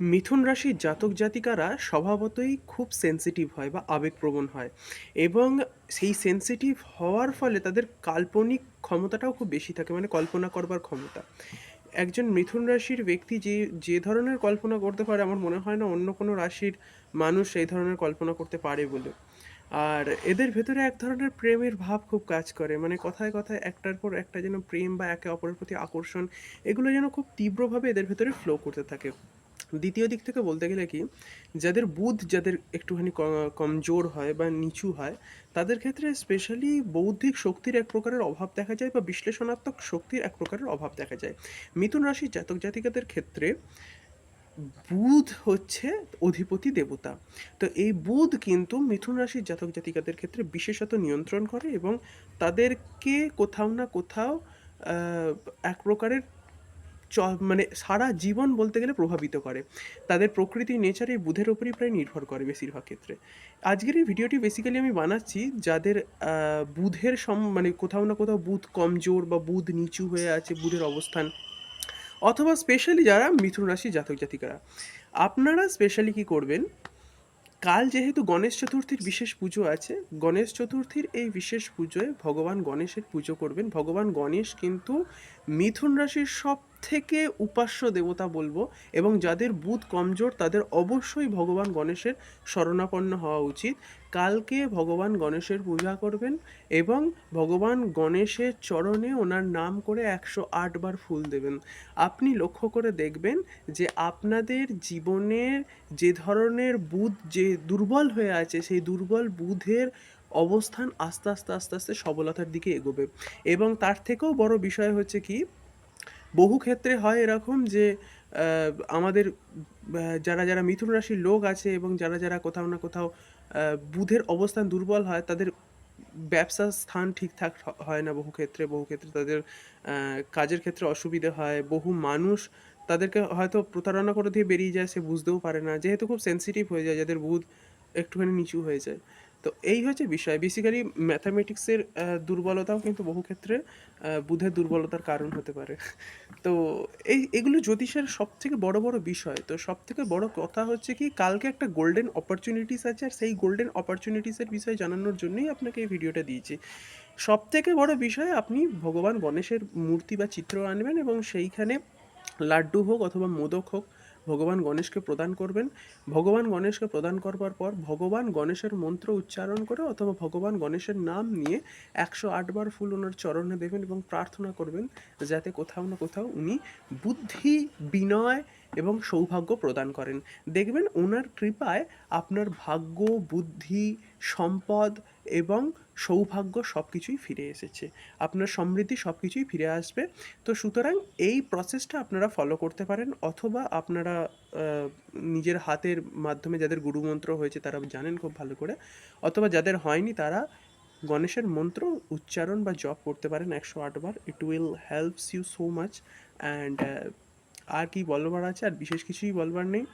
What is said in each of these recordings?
মিথুন রাশির জাতক জাতিকারা স্বভাবতই খুব সেনসিটিভ হয় বা আবেগপ্রবণ হয় এবং সেই সেনসিটিভ হওয়ার ফলে তাদের কাল্পনিক ক্ষমতাটাও খুব বেশি থাকে মানে কল্পনা করবার ক্ষমতা। একজন মিথুন রাশির ব্যক্তি যে যে ধরনের কল্পনা করতে পারে, আমার মনে হয় না অন্য কোনো রাশির মানুষ এই ধরনের কল্পনা করতে পারে বলে। আর এদের ভেতরে এক ধরনের প্রেমের ভাব খুব কাজ করে মানে কথায় কথায় একটার পর একটা যেন প্রেম বা একে অপরের প্রতি আকর্ষণ, এগুলো যেন খুব তীব্রভাবে এদের ভেতরে ফ্লো করতে থাকে। দ্বিতীয় দিক থেকে বলতে গেলে কি, যাদের বুধ যাদের একটুখানি কমজোর হয় বা নিচু হয়, তাদের ক্ষেত্রে স্পেশালি বৌদ্ধিক শক্তির এক প্রকারের অভাব দেখা যায় বা বিশ্লেষণাত্মক শক্তির এক প্রকারের অভাব দেখা যায়। মিথুন রাশির জাতক জাতিকাদের ক্ষেত্রে বুধ হচ্ছে অধিপতি দেবতা। তো এই বুধ কিন্তু মিথুন রাশির জাতক জাতিকাদের ক্ষেত্রে বিশেষত নিয়ন্ত্রণ করে এবং তাদেরকে কোথাও না কোথাও এক প্রকারের চ মানে সারা জীবন বলতে গেলে প্রভাবিত করে। তাদের প্রকৃতি নেচার এই বুধের ওপরই প্রায় নির্ভর করে বেশিরভাগ ক্ষেত্রে। আজকের এই ভিডিওটি বেসিক্যালি আমি বানাচ্ছি যাদের বুধের সম মানে কোথাও না কোথাও বুধ কমজোর বা বুধ নিচু হয়ে আছে, বুধের অবস্থান। অথবা স্পেশালি যারা মিথুন রাশি জাতক জাতিকারা। আপনারা স্পেশালি কি করবেন? কাল যেহেতু গণেশ চতুর্থীর বিশেষ পুজো আছে, গণেশ চতুর্থীর এই বিশেষ পুজোয় ভগবান গণেশের পুজো করবেন। ভগবান গণেশ কিন্তু মিথুন রাশির সব থেকে উপাস্য দেবতা বলব এবং যাদের বুধ কমজোর, তাদের অবশ্যই ভগবান গণেশের শরণাপন্ন হওয়া উচিত। কালকে ভগবান গণেশের পূজা করবেন এবং ভগবান গণেশের চরণে ওনার নাম করে একশো বার ফুল দেবেন। আপনি লক্ষ্য করে দেখবেন যে আপনাদের জীবনের যে ধরনের বুধ যে দুর্বল হয়ে আছে, সেই দুর্বল বুধের অবস্থান আস্তে আস্তে আস্তে আস্তে সবলতার দিকে এগোবে। এবং তার থেকেও বড় বিষয় হচ্ছে কি বহু ক্ষেত্রে হয় এরকম যে আমাদের যারা যারা মিথুন রাশির লোক আছে এবং যারা যারা কোথাও না কোথাও বুধের অবস্থান দুর্বল হয়, তাদের ব্যবসার স্থান ঠিকঠাক হয় না বহু ক্ষেত্রে। বহু ক্ষেত্রে তাদের কাজের ক্ষেত্রে অসুবিধে হয়। বহু মানুষ তাদেরকে হয়তো প্রতারণা করে দিয়ে বেরিয়ে যায়, সে বুঝতেও পারে না। যেহেতু খুব সেনসিটিভ হয়ে যায়, যাদের বুধ একটুখানি নিচু হয়ে যায়। তো এই হচ্ছে বিষয়। বেসিক্যালি ম্যাথামেটিক্সের দুর্বলতাও কিন্তু বহু ক্ষেত্রে বুধের দুর্বলতার কারণ হতে পারে। তো এই, এগুলো জ্যোতিষের সব থেকে বড় বড় বিষয়। তো সব থেকে বড় কথা হচ্ছে কি, কালকে একটা গোল্ডেন অপরচুনিটিস আছে, আর সেই গোল্ডেন অপরচুনিটিসের বিষয়ে জানানোর জন্যই আপনাকে এই ভিডিওটা দিয়েছি। সব থেকে বড় বিষয়, আপনি ভগবান গণেশের মূর্তি বা চিত্র আনবেন এবং সেইখানে লাড্ডু হোক অথবা মোদক হোক, ভগবান গণেশকে প্রদান করবেন। ভগবান গণেশকে প্রদান করবার পর ভগবান গণেশের মন্ত্র উচ্চারণ করে অথবা ভগবান গণেশের নাম নিয়ে একশো আটবার ফুল ওনার চরণে দেবেন এবং প্রার্থনা করবেন, যাতে কোথাও না কোথাও উনি বুদ্ধি, বিনয় এবং সৌভাগ্য প্রদান করেন। দেখবেন ওনার কৃপায় আপনার ভাগ্য, বুদ্ধি, সম্পদ এবং সৌভাগ্য সব কিছুই ফিরে এসেছে। আপনার সমৃদ্ধি সব কিছুই ফিরে আসবে। তো সুতরাং এই প্রসেসটা আপনারা ফলো করতে পারেন অথবা আপনারা নিজের হাতের মাধ্যমে যাদের গুরুমন্ত্র হয়েছে তারা জানেন খুব ভালো করে। অথবা যাদের হয়নি তারা গণেশের মন্ত্র উচ্চারণ বা জপ করতে পারেন। একশো আটবার। It will helps you so much and আর কি বলবার আছে আর বিশেষ কিছুই বলবার নেই।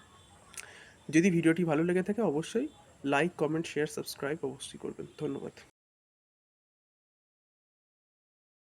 যদি ভিডিওটি ভালো লেগে থাকে অবশ্যই লাইক কমেন্ট শেয়ার সাবস্ক্রাইব অবশ্যই করবেন। ধন্যবাদ।